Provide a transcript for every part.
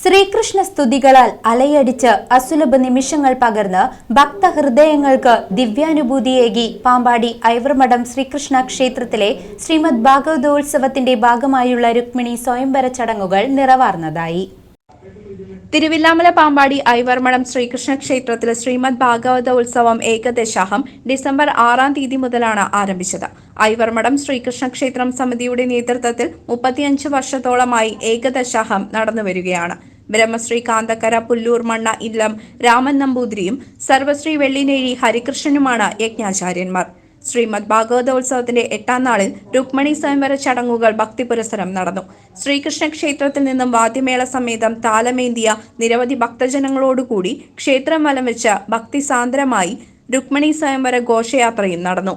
ശ്രീകൃഷ്ണ സ്തുതികളാൽ അലയടിച്ച് അസുലഭ നിമിഷങ്ങൾ പകർന്ന് ഭക്തഹൃദയങ്ങൾക്ക് ദിവ്യാനുഭൂതിയേകി പാമ്പാടി ഐവർമഠം ശ്രീകൃഷ്ണ ക്ഷേത്രത്തിലെ ശ്രീമദ് ഭാഗവതോത്സവത്തിന്റെ ഭാഗമായുള്ള രുക്മിണി സ്വയംവര ചടങ്ങുകൾ നിറവാർന്നതായി. തിരുവില്ലാമല പാമ്പാടി ഐവർമണം ശ്രീകൃഷ്ണ ക്ഷേത്രത്തിൽ ശ്രീമദ് ഭാഗവത ഉത്സവം ഏകദശാഹം ഡിസംബർ ആറാം തീയതി മുതലാണ് ആരംഭിച്ചത്. ഐവർമഠം ശ്രീകൃഷ്ണ ക്ഷേത്രം സമിതിയുടെ നേതൃത്വത്തിൽ മുപ്പത്തിയഞ്ച് വർഷത്തോളമായി ഏകദശാഹം നടന്നുവരികയാണ് ബ്രഹ്മശ്രീ കാന്തക്കര പുല്ലൂർ മണ്ണ ഇല്ലം രാമൻ നമ്പൂതിരിയും സർവശ്രീ വെള്ളിനേഴി ഹരികൃഷ്ണനുമാണ് യജ്ഞാചാര്യന്മാർ. ശ്രീമദ് ഭാഗവതോത്സവത്തിന്റെ എട്ടാം നാളിൽ രുക്മണി സ്വയംവര ചടങ്ങുകൾ ഭക്തി ഭക്തിപുരസരം നടന്നു. ശ്രീകൃഷ്ണ ക്ഷേത്രത്തിൽ നിന്നും വാദ്യമേള സമേതം താലമേന്തിയ നിരവധി ഭക്തജനങ്ങളോടുകൂടി ക്ഷേത്രം വലം വെച്ച് ഭക്തിസാന്ദ്രമായി രുക്മണി സ്വയംവര ഘോഷയാത്രയും നടന്നു.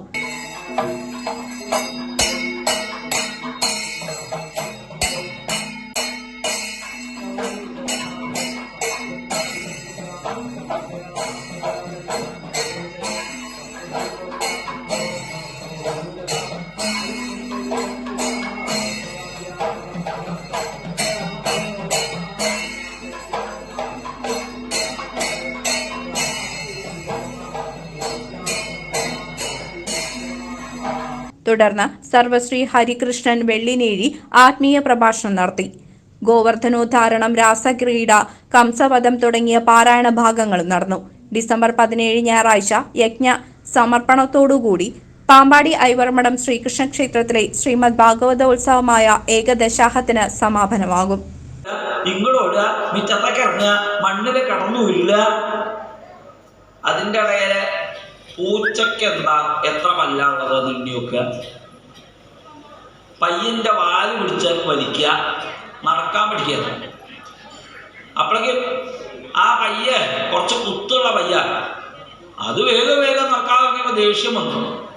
തുടർന്ന് സർവശ്രീ ഹരികൃഷ്ണൻ വെള്ളിനേഴി ആത്മീയ പ്രഭാഷണം നടത്തി. ഗോവർദ്ധനോദ്ധാരണം രാസക്രീഡ കംസവധം തുടങ്ങിയ പാരായണ ഭാഗങ്ങളും നടന്നു. ഡിസംബർ പതിനേഴ് ഞായറാഴ്ച യജ്ഞ സമർപ്പണത്തോടുകൂടി പാമ്പാടി ഐവർമഠം ശ്രീകൃഷ്ണ ക്ഷേത്രത്തിലെ ശ്രീമദ് ഭാഗവതോത്സവമായ ഏകദശാഹത്തിന് സമാപനമാകും. ഇങ്ങോട്ട് മിറ്റത്തൊക്കെ ഇറങ്ങുക മണ്ണിൽ കടന്നു ഇടയിൽ പൂച്ചയ്ക്ക് എന്താ എത്ര പല്ലാണുള്ളത് എണ്ണി വെക്കുക പയ്യന്റെ വാൽ പിടിച്ച് വലിക്കുക. നടക്കാൻ പഠിക്കുക. അപ്പോഴേക്കും ആ പയ്യ കുറച്ച് കുത്തുള്ള പയ്യ അത് വേഗം വേഗം നടക്കാൻ ദേഷ്യം വന്നു.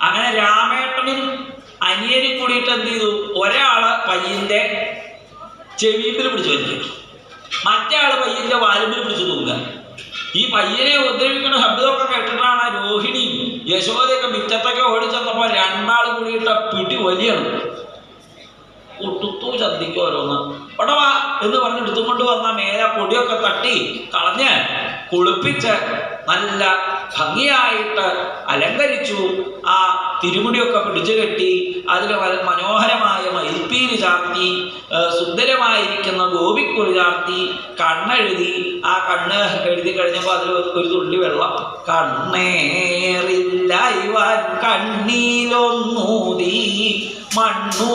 അങ്ങനെ രാമേട്ടനും അനിയനും കൂടിയിട്ട് എന്ത് ചെയ്തു? ഒരാൾ പയ്യന്റെ ചെവിയിൽ പിടിച്ചു വലിക്കുക. മറ്റേ ആൾ പയ്യന്റെ വാലുമ്പിൽ പിടിച്ചു തൂങ്ങുക. ഈ പയ്യനെ ഉപദ്രവിക്കണ ശബ്ദമൊക്കെ കേട്ടിട്ടാണ് രോഹിണി യശോദയൊക്കെ മിറ്റത്തൊക്കെ ഓടിച്ചെന്നപ്പോ രണ്ടാൾ കൂടിയിട്ട പിടി വലിയാണ്. ഒട്ടുത്തു ചന്തിക്കും ഓരോന്ന്. പടവാ എന്ന് പറഞ്ഞ് എടുത്തുകൊണ്ട് വന്ന മേലെ പൊടിയൊക്കെ തട്ടി കളഞ്ഞ് കുളിപ്പിച്ച് നല്ല ഭംഗിയായിട്ട് അലങ്കരിച്ചു. ആ തിരുമുടിയൊക്കെ പിടിച്ചു കെട്ടി അതിൽ മനോഹരമായ മയിൽപ്പീര് ചാർത്തി സുന്ദരമായിരിക്കുന്ന ഗോപിക്കുറി ചാർത്തി കണ്ണെഴുതി. ആ കണ്ണ് എഴുതി കഴിഞ്ഞപ്പോൾ അതിൽ ഒരു തുള്ളി വെള്ളം. കണ്ണേറില്ല ഇവൻ കണ്ണീലൊന്നൂതി മണ്ണു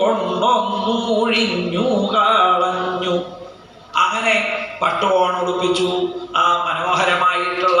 കൊണ്ടൊന്നൂഴിഞ്ഞു കളഞ്ഞു. അങ്ങനെ പട്ടുകോൺ ഉടുപ്പിച്ചു ആ മനോഹരമായിട്ടുള്ള